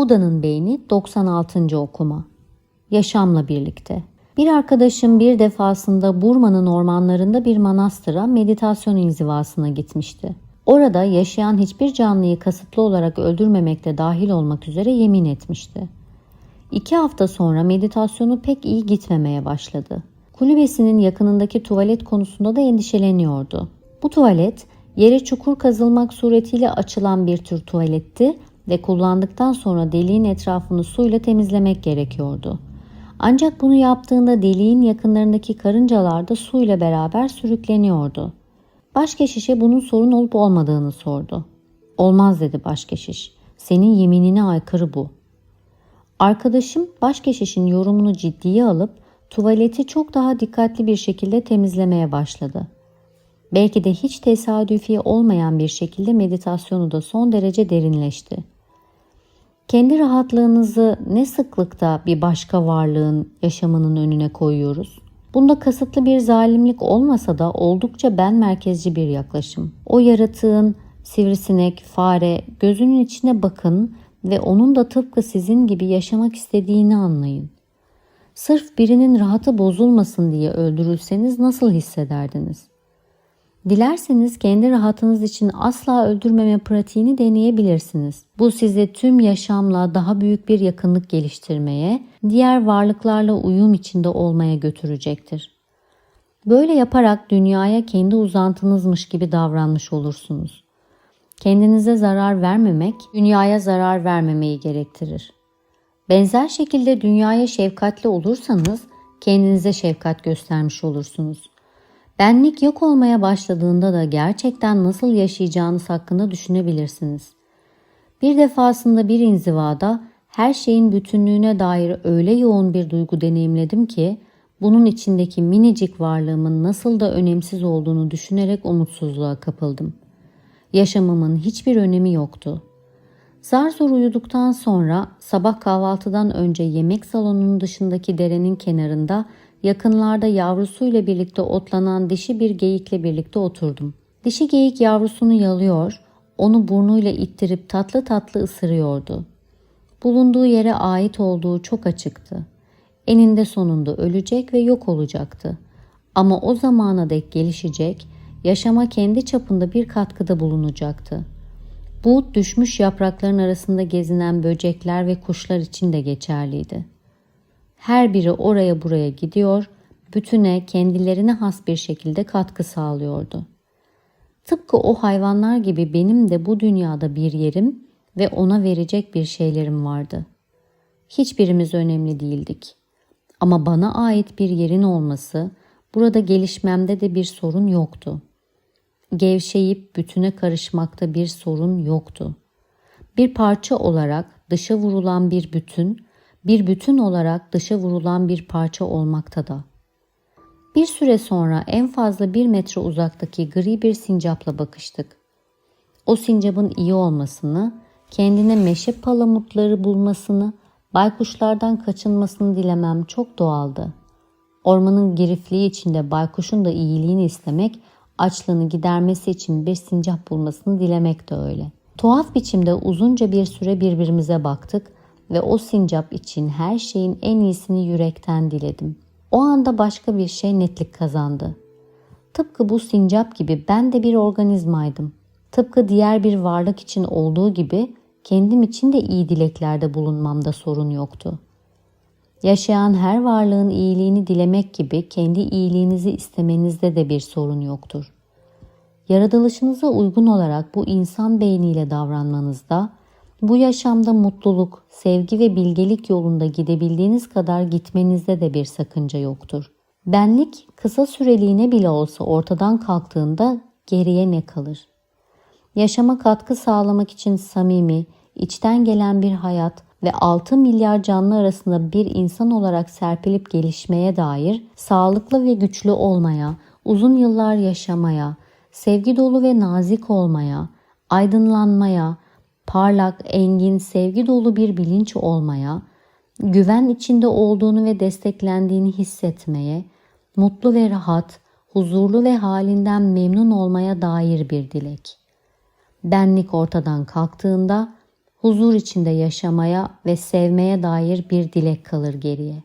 Buda'nın beyni 96. okuma. Yaşamla birlikte. Bir arkadaşım bir defasında Burma'nın ormanlarında bir manastıra meditasyon inzivasına gitmişti. Orada yaşayan hiçbir canlıyı kasıtlı olarak öldürmemekte dahil olmak üzere yemin etmişti. İki hafta sonra meditasyonu pek iyi gitmemeye başladı. Kulübesinin yakınındaki tuvalet konusunda da endişeleniyordu. Bu tuvalet yere çukur kazılmak suretiyle açılan bir tür tuvaletti ve kullandıktan sonra deliğin etrafını suyla temizlemek gerekiyordu. Ancak bunu yaptığında deliğin yakınlarındaki karıncalar da suyla beraber sürükleniyordu. Başkeşişe bunun sorun olup olmadığını sordu. Olmaz dedi başkeşiş. Senin yeminine aykırı bu. Arkadaşım başkeşişin yorumunu ciddiye alıp tuvaleti çok daha dikkatli bir şekilde temizlemeye başladı. Belki de hiç tesadüfi olmayan bir şekilde meditasyonu da son derece derinleşti. Kendi rahatlığınızı ne sıklıkta bir başka varlığın yaşamının önüne koyuyoruz? Bunda kasıtlı bir zalimlik olmasa da oldukça ben merkezci bir yaklaşım. O yaratığın sivrisinek, fare gözünün içine bakın ve onun da tıpkı sizin gibi yaşamak istediğini anlayın. Sırf birinin rahatı bozulmasın diye öldürülseniz nasıl hissederdiniz? Dilerseniz kendi rahatınız için asla öldürmeme pratiğini deneyebilirsiniz. Bu sizi tüm yaşamla daha büyük bir yakınlık geliştirmeye, diğer varlıklarla uyum içinde olmaya götürecektir. Böyle yaparak dünyaya kendi uzantınızmış gibi davranmış olursunuz. Kendinize zarar vermemek, dünyaya zarar vermemeyi gerektirir. Benzer şekilde dünyaya şefkatli olursanız kendinize şefkat göstermiş olursunuz. Benlik yok olmaya başladığında da gerçekten nasıl yaşayacağınız hakkında düşünebilirsiniz. Bir defasında bir inzivada her şeyin bütünlüğüne dair öyle yoğun bir duygu deneyimledim ki bunun içindeki minicik varlığımın nasıl da önemsiz olduğunu düşünerek umutsuzluğa kapıldım. Yaşamımın hiçbir önemi yoktu. Zar zor uyuduktan sonra sabah kahvaltıdan önce yemek salonunun dışındaki derenin kenarında yakınlarda yavrusuyla birlikte otlanan dişi bir geyikle birlikte oturdum. Dişi geyik yavrusunu yalıyor, onu burnuyla ittirip tatlı tatlı ısırıyordu. Bulunduğu yere ait olduğu çok açıktı. Eninde sonunda ölecek ve yok olacaktı. Ama o zamana dek gelişecek, yaşama kendi çapında bir katkıda bulunacaktı. Bu düşmüş yaprakların arasında gezinen böcekler ve kuşlar için de geçerliydi. Her biri oraya buraya gidiyor, bütüne kendilerine has bir şekilde katkı sağlıyordu. Tıpkı o hayvanlar gibi benim de bu dünyada bir yerim ve ona verecek bir şeylerim vardı. Hiçbirimiz önemli değildik. Ama bana ait bir yerin olması, burada gelişmemde de bir sorun yoktu. Gevşeyip bütüne karışmakta bir sorun yoktu. Bir parça olarak dışa vurulan bir bütün, bir bütün olarak dışa vurulan bir parça olmakta da. Bir süre sonra en fazla bir metre uzaktaki gri bir sincapla bakıştık. O sincapın iyi olmasını, kendine meşe palamutları bulmasını, baykuşlardan kaçınmasını dilemem çok doğaldı. Ormanın girifliği içinde baykuşun da iyiliğini istemek, açlığını gidermesi için bir sincap bulmasını dilemek de öyle. Tuhaf biçimde uzunca bir süre birbirimize baktık ve o sincap için her şeyin en iyisini yürekten diledim. O anda başka bir şey netlik kazandı. Tıpkı bu sincap gibi ben de bir organizmaydım. Tıpkı diğer bir varlık için olduğu gibi kendim için de iyi dileklerde bulunmamda sorun yoktu. Yaşayan her varlığın iyiliğini dilemek gibi kendi iyiliğinizi istemenizde de bir sorun yoktur. Yaratılışınıza uygun olarak bu insan beyniyle davranmanızda, bu yaşamda mutluluk, sevgi ve bilgelik yolunda gidebildiğiniz kadar gitmenizde de bir sakınca yoktur. Benlik kısa süreliğine bile olsa ortadan kalktığında geriye ne kalır? Yaşama katkı sağlamak için samimi, içten gelen bir hayat ve 6 milyar canlı arasında bir insan olarak serpilip gelişmeye dair sağlıklı ve güçlü olmaya, uzun yıllar yaşamaya, sevgi dolu ve nazik olmaya, aydınlanmaya, parlak, engin, sevgi dolu bir bilinç olmaya, güven içinde olduğunu ve desteklendiğini hissetmeye, mutlu ve rahat, huzurlu ve halinden memnun olmaya dair bir dilek. Benlik ortadan kalktığında huzur içinde yaşamaya ve sevmeye dair bir dilek kalır geriye.